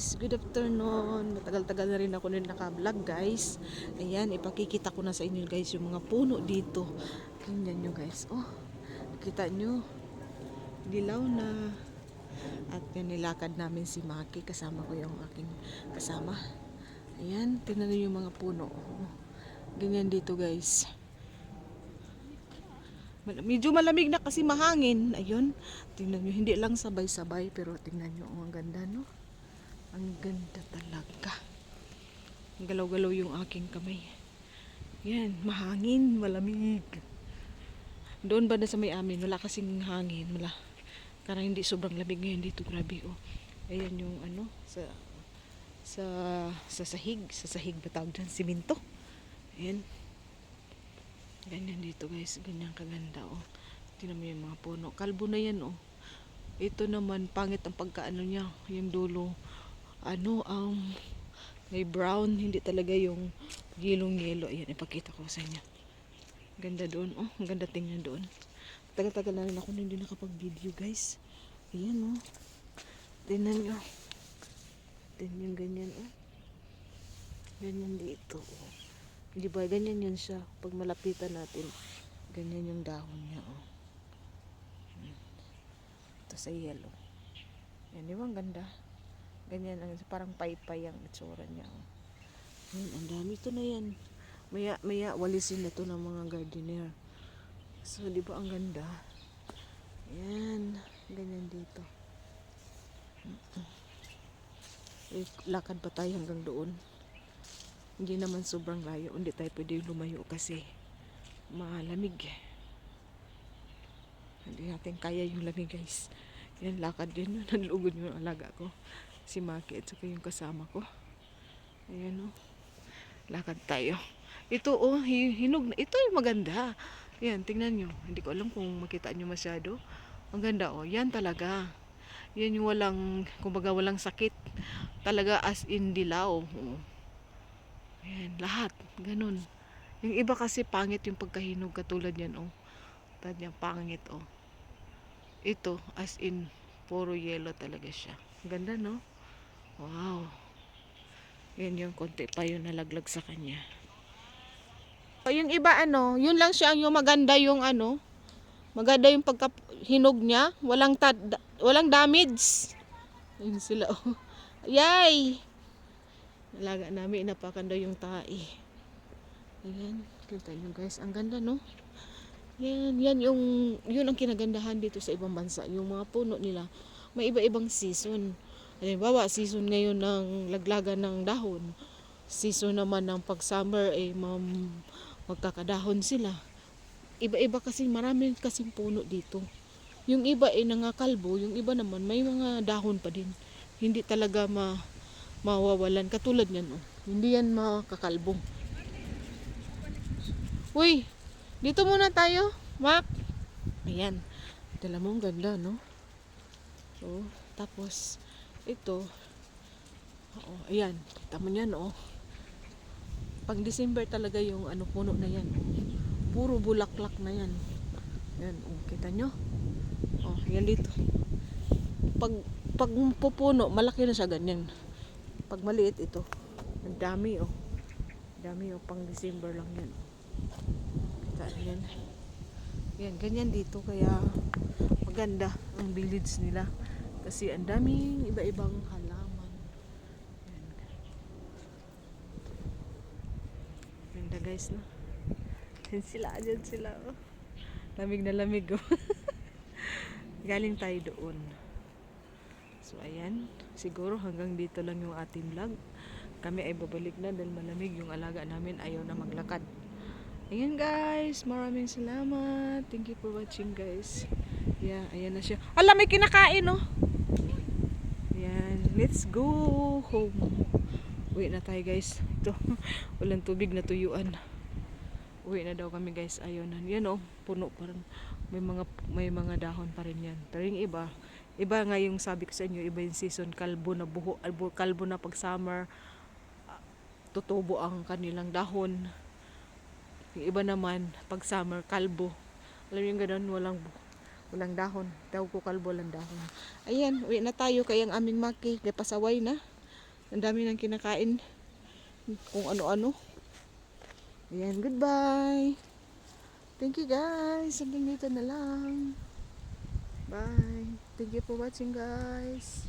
guys, good afternoon. Matagal-tagal na rin ako rin naka-vlog guys. Ayan, ipakikita ko na sa inyo guys yung mga puno dito. Tingnan nyo guys. Oh, kita nyo. Dilaw na. At nilakad namin si Maki. Kasama ko yung aking kasama. Ayan, tingnan nyo yung mga puno. Oh, ganyan dito guys. Medyo malamig na kasi mahangin. Ayun. Tingnan nyo. Hindi lang sabay-sabay. Pero tingnan nyo. Oh, ang ganda, no? Ang ganda talaga. Galaw-galaw yung aking kamay. Yan. Mahangin. Malamig. Doon ba na sa may amin? Wala kasing hangin. Wala. Karang hindi sobrang lamig ngayon dito. Grabe, oh. Ayan yung ano. Sa sa sa sahig. Sa sahig ba tawag dyan? Siminto. Ayan. Ganyan dito guys, ganyan kaganda oh. Tingnan mo yung mga puno. Kalbo na yan oh. Ito naman pangit ang pagkaano niya, yung dulo. Ano um may brown, hindi talaga yung yelong-yelo. Ayan, ipakita ko sa inyo. Ganda doon oh, ang ganda tingnan doon. Tagal-tagal na rin ako na hindi nakapag-video guys. Ayan oh. Tingnan nyo. Tingnan ganyan oh. Ganyan dito oh. Di ba? Ganyan yan siya. Pag malapitan natin, ganyan yung dahon niya. Oh. Ito sa yellow. Yan, di? Ang ganda. Ganyan, ang, parang paypay ang itsura niya. Oh. Yan, ang dami. Ito na yan. Maya, maya, walisin na to ng mga gardener. So, di ba ang ganda? Yan. Ganyan dito. Eh, lakad pa tayo hanggang doon hindi naman sobrang layo. Hindi tayo pwede lumayo kasi malamig. Hindi natin kaya yung lamig guys. Yan lakad din. Nanlugod yung alaga ko. Si Maki at saka yung kasama ko. Ayan o. Lakad tayo. Ito oh, hi- hinog na. Ito yung maganda. Yan, tingnan nyo. Hindi ko alam kung makita nyo masyado. Ang ganda oh. Yan talaga. Yan yung walang, kumbaga walang sakit. Talaga as in dilaw. Oh. Ayan, lahat. Ganun. Yung iba kasi pangit yung pagkahinog katulad yan, oh. Tad niya pangit, oh. Ito, as in, puro yellow talaga siya. Ganda, no? Wow. Yan yung konti pa yung nalaglag sa kanya. O, yung iba, ano, yun lang siya yung maganda yung ano, maganda yung pagkahinog niya. Walang, tad, walang damage. Yun sila, oh. Yay! Alaga namin, napakanda yung tae. Ayan, kita nyo guys, ang ganda no? Yan, yan yung, yun ang kinagandahan dito sa ibang bansa. Yung mga puno nila, may iba-ibang season. Halimbawa, season ngayon ng laglagan ng dahon. Season naman ng pag-summer, eh, mam, magkakadahon sila. Iba-iba kasi, marami kasing puno dito. Yung iba ay nangakalbo, yung iba naman may mga dahon pa din. Hindi talaga ma mawawalan. Katulad niyan, oh. Hindi yan makakalbong. Uy, dito muna tayo, Mac. Ayan. Dala mo, ganda, no? So, tapos, ito, Oo, ayan. Kita mo yan, oh. Pang December talaga yung ano puno na yan. Puro bulaklak na yan. Yan, oh, kita nyo? Oh, yan dito. Pag, pag pupuno, malaki na siya ganyan. Pag maliit ito, ang dami oh. Dami oh, pang December lang yan. Kita yan. Yan, ganyan dito kaya maganda ang village nila. Kasi ang daming iba-ibang halaman. Yan. Ganda guys, no? Yan sila, dyan sila, oh. Lamig na lamig, oh. Galing tayo doon. So, ayan. Siguro hanggang dito lang yung ating vlog. Kami ay babalik na dahil malamig yung alaga namin. Ayaw na maglakad. Ayan guys. Maraming salamat. Thank you for watching guys. Yeah, ayan na siya. Ala, may kinakain oh. Ayan. Let's go home. Uwi na tayo guys. Ito. Walang tubig na tuyuan. Uwi na daw kami guys. Ayaw na. Yan oh. Puno pa rin. May mga, may mga dahon pa rin yan. Pero yung iba, iba nga yung sabi ko sa inyo, iba yung season, kalbo na buho, albo, kalbo na pag summer, tutubo ang kanilang dahon. Yung iba naman, pag summer, kalbo. Alam yung ganun, walang, bu- walang dahon. Tawag ko kalbo lang dahon. Ayan, uwi na tayo kay ang aming maki, kay pasaway na. Ang dami nang kinakain. Kung ano-ano. Ayan, goodbye. Thank you guys. Hanggang dito na lang. Bye. Thank you for watching guys.